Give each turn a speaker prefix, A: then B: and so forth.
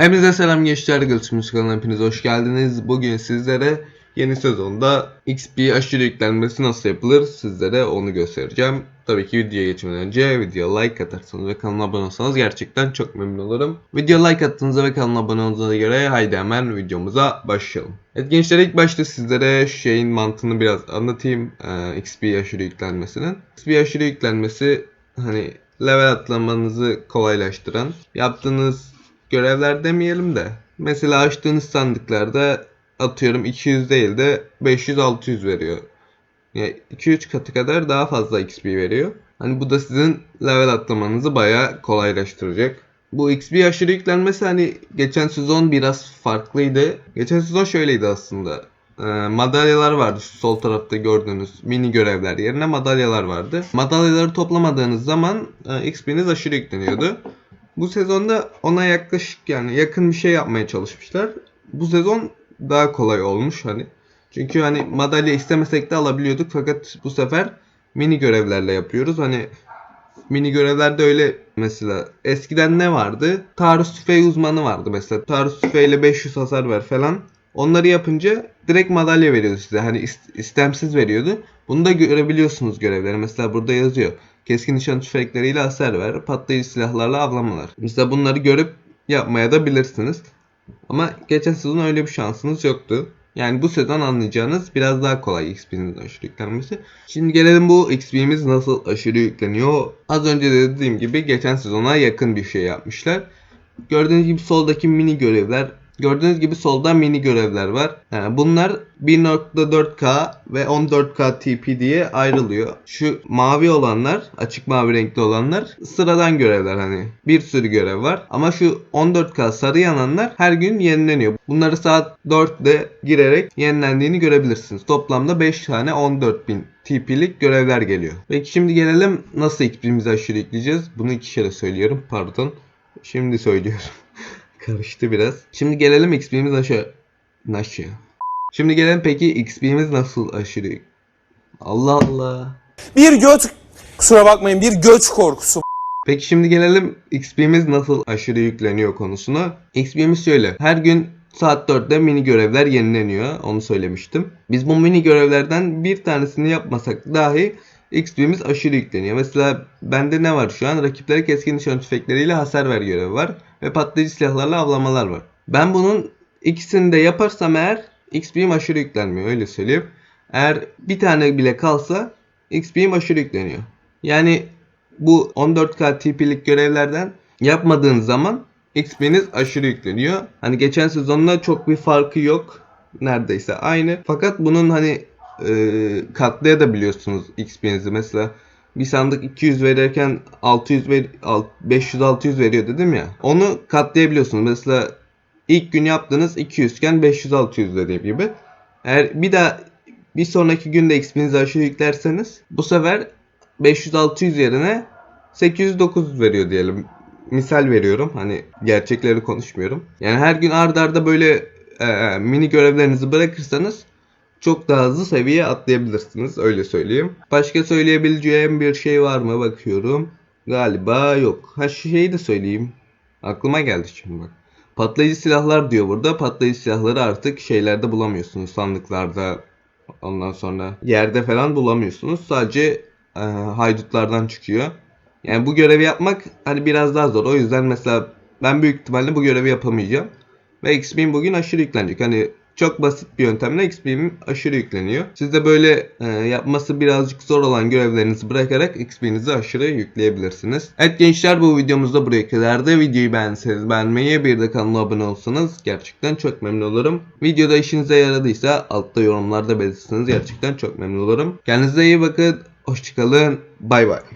A: Hepinize selam gençler. Gülsümüz kanalına hepiniz hoş geldiniz. Bugün sizlere yeni sezonda XP aşırı yüklenmesi nasıl yapılır sizlere onu göstereceğim. Tabii ki videoya geçmeden önce videoya like atarsanız ve kanala abone olsanız gerçekten çok memnun olurum. Video like attığınızda ve kanala abone olduğunuza göre haydi hemen videomuza başlayalım. Evet gençler ilk başta sizlere şeyin mantığını biraz anlatayım. Ee, XP aşırı yüklenmesinin. XP aşırı yüklenmesi hani level atlamanızı kolaylaştıran, yaptığınız görevler demeyelim de mesela açtığınız sandıklarda atıyorum 200 değil de 500-600 veriyor. Yani 2-3 katı kadar daha fazla XP veriyor. Hani bu da sizin level atlamanızı bayağı kolaylaştıracak. Bu XP aşırı yüklenmesi hani geçen sezon biraz farklıydı. Geçen sezon şöyleydi aslında. Ee, madalyalar vardı şu sol tarafta gördüğünüz mini görevler yerine madalyalar vardı. Madalyaları toplamadığınız zaman e, XP'niz aşırı yükleniyordu. Bu sezonda ona yaklaşık yani yakın bir şey yapmaya çalışmışlar. Bu sezon daha kolay olmuş hani. Çünkü hani madalya istemesek de alabiliyorduk fakat bu sefer mini görevlerle yapıyoruz. Hani mini görevlerde öyle mesela eskiden ne vardı? Taarruz tüfeği uzmanı vardı mesela. Taarruz tüfeğiyle 500 hasar ver falan. Onları yapınca direkt madalya veriyordu size. Hani ist- istemsiz veriyordu. Bunu da görebiliyorsunuz görevleri. Mesela burada yazıyor. Keskin nişan tüfekleriyle hasar ver. Patlayıcı silahlarla avlamalar. Mesela bunları görüp yapmaya da bilirsiniz. Ama geçen sezon öyle bir şansınız yoktu. Yani bu sezon anlayacağınız biraz daha kolay XP'nin aşırı yüklenmesi. Şimdi gelelim bu XP'miz nasıl aşırı yükleniyor. Az önce de dediğim gibi geçen sezona yakın bir şey yapmışlar. Gördüğünüz gibi soldaki mini görevler Gördüğünüz gibi solda mini görevler var. Yani bunlar 1.4K ve 14K TP diye ayrılıyor. Şu mavi olanlar, açık mavi renkli olanlar sıradan görevler hani. Bir sürü görev var. Ama şu 14K sarı yananlar her gün yenileniyor. Bunları saat 4'de girerek yenilendiğini görebilirsiniz. Toplamda 5 tane 14.000 TP'lik görevler geliyor. Peki şimdi gelelim nasıl XP'mizi aşırı yükleyeceğiz? Bunu iki kere söylüyorum pardon. Şimdi söylüyorum. Karıştı biraz. Şimdi gelelim XP'miz aşağı. Nasıl? Şimdi gelelim peki XP'miz nasıl aşırı? Allah Allah.
B: Bir göt kusura bakmayın bir göç korkusu.
A: Peki şimdi gelelim XP'miz nasıl aşırı yükleniyor konusuna. XP'miz şöyle. Her gün saat 4'te mini görevler yenileniyor. Onu söylemiştim. Biz bu mini görevlerden bir tanesini yapmasak dahi XP'miz aşırı yükleniyor. Mesela bende ne var şu an? Rakiplere keskin nişan tüfekleriyle hasar ver görevi var. Ve patlayıcı silahlarla avlamalar var. Ben bunun ikisini de yaparsam eğer XP'm aşırı yüklenmiyor öyle söyleyeyim. Eğer bir tane bile kalsa XP'm aşırı yükleniyor. Yani bu 14K TP'lik görevlerden yapmadığınız zaman XP'niz aşırı yükleniyor. Hani geçen sezonla çok bir farkı yok. Neredeyse aynı. Fakat bunun hani e, katlayabiliyorsunuz XP'nizi. Mesela bir sandık 200 verirken 600 ver, 500-600 veriyor dedim ya. Onu katlayabiliyorsunuz. Mesela ilk gün yaptığınız 200 iken 500-600 dediğim gibi. Eğer bir daha bir sonraki günde XP'nizi aşırı yüklerseniz bu sefer 500-600 yerine 800-900 veriyor diyelim. Misal veriyorum. Hani gerçekleri konuşmuyorum. Yani her gün ard arda böyle e, mini görevlerinizi bırakırsanız çok daha hızlı seviye atlayabilirsiniz. Öyle söyleyeyim. Başka söyleyebileceğim bir şey var mı bakıyorum. Galiba yok. Ha şu şeyi de söyleyeyim. Aklıma geldi şimdi bak. Patlayıcı silahlar diyor burada. Patlayıcı silahları artık şeylerde bulamıyorsunuz. Sandıklarda ondan sonra yerde falan bulamıyorsunuz. Sadece e, haydutlardan çıkıyor. Yani bu görevi yapmak hani biraz daha zor. O yüzden mesela ben büyük ihtimalle bu görevi yapamayacağım. Ve XP'm bugün aşırı yüklenecek. Hani çok basit bir yöntemle XP'm aşırı yükleniyor. Siz de böyle e, yapması birazcık zor olan görevlerinizi bırakarak XP'nizi aşırı yükleyebilirsiniz. Evet gençler bu videomuzda buraya kadardı. Videoyu beğenseniz beğenmeyi bir de kanala abone olsanız gerçekten çok memnun olurum. Videoda işinize yaradıysa altta yorumlarda belirtirseniz gerçekten çok memnun olurum. Kendinize iyi bakın. Hoşçakalın. Bay bay.